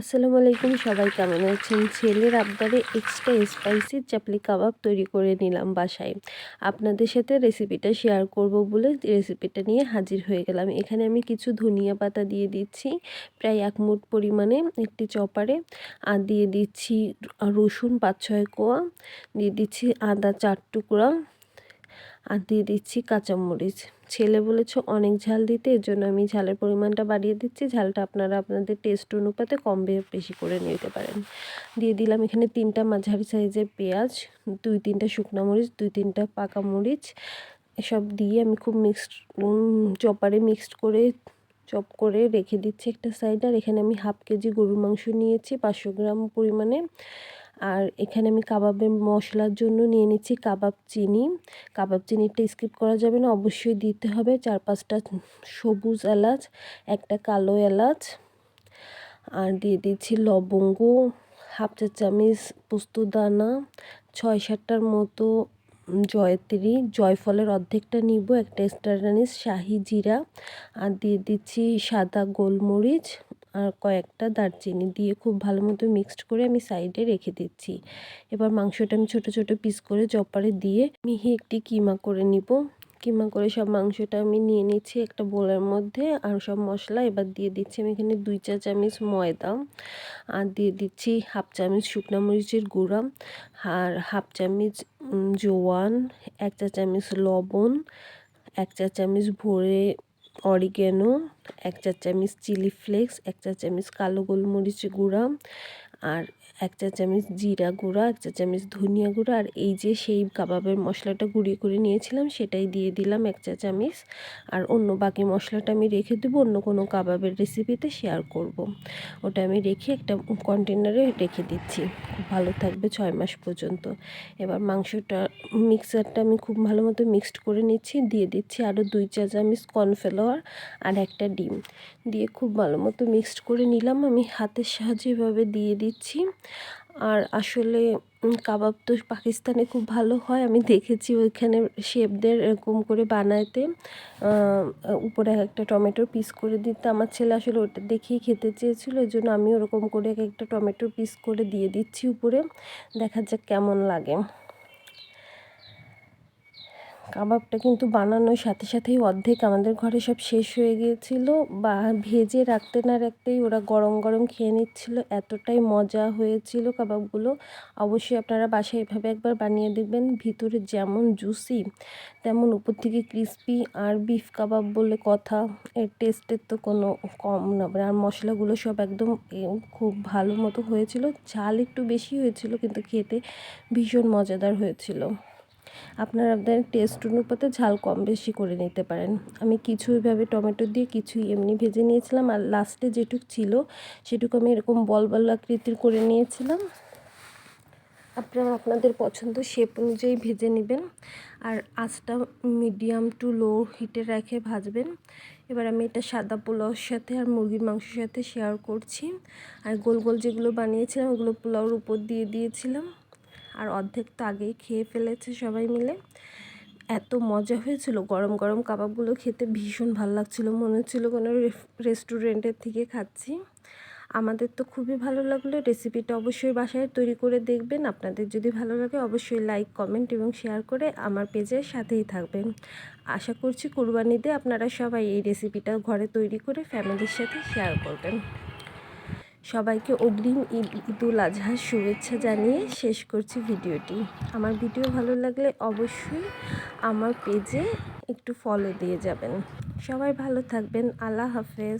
আসসালামু আলাইকুম, সবাই কেমন আছেন? ছেলের আবদারে এক্সট্রা স্পাইসি চাপলি কাবাব তৈরি করে নিলাম বাসায়। আপনাদের সাথে রেসিপিটা শেয়ার করব বলে রেসিপিটা নিয়ে হাজির হয়ে গেলাম। এখানে আমি কিছু ধনিয়া পাতা দিয়ে দিচ্ছি, প্রায় এক মুঠ পরিমাণে একটি চপারে। আর দিয়ে দিচ্ছি রসুন পাঁচ ছয় কোয়া, দিয়ে দিচ্ছি আদা চার টুকরা। আর দিয়ে দিচ্ছি কাঁচামরিচ। ছেলে বলেছে, অনেক ঝাল দিতে এর জন্য আমি ঝালের পরিমাণটা বাড়িয়ে দিচ্ছি। ঝালটা আপনারা আপনাদের টেস্ট অনুপাতে কম বেশি করে নিতে পারেন। দিয়ে দিলাম এখানে তিনটা মাঝারি সাইজের পেঁয়াজ, দুই তিনটা শুকনো মরিচ, দুই তিনটা পাকা মরিচ। এসব দিয়ে আমি খুব মিক্সড চপারে মিক্সড করে, চপ করে রেখে দিচ্ছি একটা সাইড। আর এখানে আমি হাফ কেজি গরুর মাংস নিয়েছি পাঁচশো গ্রাম পরিমাণে। আর এখানে আমি কাবাবের মশলার জন্য নিয়ে নিচ্ছি কাবাব চিনি। কাবাব চিনিটা স্কিপ করা যাবে না, অবশ্যই দিতে হবে। চার পাঁচটা সবুজ এলাচ, একটা কালো এলাচ, আর দিয়ে দিচ্ছি লবঙ্গ, হাফ চা চামিচ পোস্তদানা ছয় সাতটার মতো জয়ত্রী। জয়ফলের অর্ধেকটা নিব, একটা স্টারানিস শাহি জিরা, আর দিয়ে দিচ্ছি সাদা গোলমরিচ আর কয়েকটা দারচিনি দিয়ে খুব ভালো মতো মিক্সড করে আমি সাইডে রেখে দিচ্ছি। এবার মাংসটা আমি ছোট ছোট পিস করে চপারে দিয়ে মিহি একটি কিমা করে নিব। কিমা করে সব মাংসটা আমি নিয়ে নিচ্ছি একটা বোলের মধ্যে আর সব মশলা এবার দিয়ে দিচ্ছি আমি এখানে দুই চা চামচ ময়দা আর দিয়ে দিচ্ছি হাফ চামচ শুকনো মরিচের গুঁড়া আর হাফ চামচ জোয়ান, এক চা চামচ লবণ, এক চা চামচ ভরে অরিগ্যানো এক চা চামচ চিলি ফ্লেক্স এক চা চামচ কালো গোলমরিচ গুঁড়া আর এক চা চামচ জিরা গুঁড়া, এক চা চামচ ধনিয়া গুঁড়া, আর এই যে সেই কাবাবের মশলাটা গুঁড়িয়ে করে নিয়েছিলাম, সেটাই দিয়ে দিলাম এক চা চামচ আর অন্য বাকি মশলাটা আমি রেখে দেবো, অন্য কোনো কাবাবের রেসিপিতে শেয়ার করব। ওটা আমি রেখে একটা কন্টেনারে রেখে দিচ্ছি। খুব ভালো থাকবে ছয় মাস পর্যন্ত। এবার মাংসটা মিক্সারটা আমি খুব ভালো মতো মিক্সড করে নিচ্ছি, দিয়ে দিচ্ছি আরও দুই চা চামচ কর্নফ্লাওয়ার আর একটা ডিম। দিয়ে খুব ভালো মতো মিক্সড করে নিলাম। আমি হাতের সাহায্যে এভাবে দিয়ে দিচ্ছি আর আসলে কাবাব তো পাকিস্তানে খুব ভালো হয়। আমি দেখেছি ওইখানে শেফদের এরকম করে বানাইতে। উপরে একটা টমেটো পিস করে দিতে। আমার ছেলে আসলে ওটা দেখেই খেতে চেয়েছিলো। ওই জন্য আমি ওরকম করে একটা টমেটো পিস করে দিয়ে দিচ্ছি উপরে। দেখা যাক কেমন লাগে। কাবাবটা কিন্তু বানানোর সাথে সাথেই অর্ধেক আমাদের ঘরে সব শেষ হয়ে গিয়েছিল। বা ভেজে রাখতে না রাখতেই ওরা গরম গরম খেয়ে নিচ্ছিল। এতটাই মজা হয়েছিল কাবাবগুলো। অবশ্যই আপনারা বাসায় এভাবে একবার বানিয়ে দেখবেন। ভিতরে যেমন জুসি, তেমন উপর থেকে ক্রিস্পি আর বিফ কাবাব বলে কথা। এর টেস্টের তো কোনো কম না। আর মশলাগুলো সব একদম খুব ভালো মতো হয়েছিল। ঝাল একটু বেশি হয়েছিল, কিন্তু খেতে ভীষণ মজাদার হয়েছিল। আপনারা আপনার টেস্ট অনুপাতে ঝাল কম বেশি করে নিতে পারেন। আমি কিছু এভাবে টমেটো দিয়ে কিছুই এমনি ভেজে নিয়েছিলাম আর লাস্টে যেটুক ছিল সেটুকু আমি এরকম বল বল আকৃতির করে নিয়েছিলাম। আপনারা আপনাদের পছন্দ শেপ অনুযায়ী ভেজে নেবেন আর আঁচটা মিডিয়াম টু লো হিটে রেখে ভাজবেন। এবার আমি এটা সাদা পোলাওর সাথে আর মুরগির মাংসের সাথে শেয়ার করছি। আর গোল গোল যেগুলো বানিয়েছিলাম ওগুলো পোলাওর উপর দিয়ে দিয়েছিলাম। আর অর্ধেক তো আগেই খেয়ে ফেলেছে সবাই মিলে। এত মজা হয়েছিল। গরম গরম কাবাবগুলো খেতে ভীষণ ভালো লাগছিল। মনে হচ্ছিল কোনো রেস্টুরেন্টের থেকে খাচ্ছি। আমাদের তো খুবই ভালো লাগল। রেসিপিটা অবশ্যই বাসায় তৈরি করে দেখবেন। আপনাদের যদি ভালো লাগে অবশ্যই লাইক, কমেন্ট এবং শেয়ার করে আমার পেজের সাথেই থাকবেন। আশা করছি কোরবানিতে আপনারা সবাই এই রেসিপিটা ঘরে তৈরি করে ফ্যামিলির সাথে শেয়ার করবেন। সবাইকে অগ্রিম ঈদুল আজহার শুভেচ্ছা জানিয়ে শেষ করছি ভিডিওটি। আমার ভিডিও ভালো লাগলে অবশ্যই আমার পেজে একটু ফলো দিয়ে যাবেন। সবাই ভালো থাকবেন। আল্লাহ হাফেজ।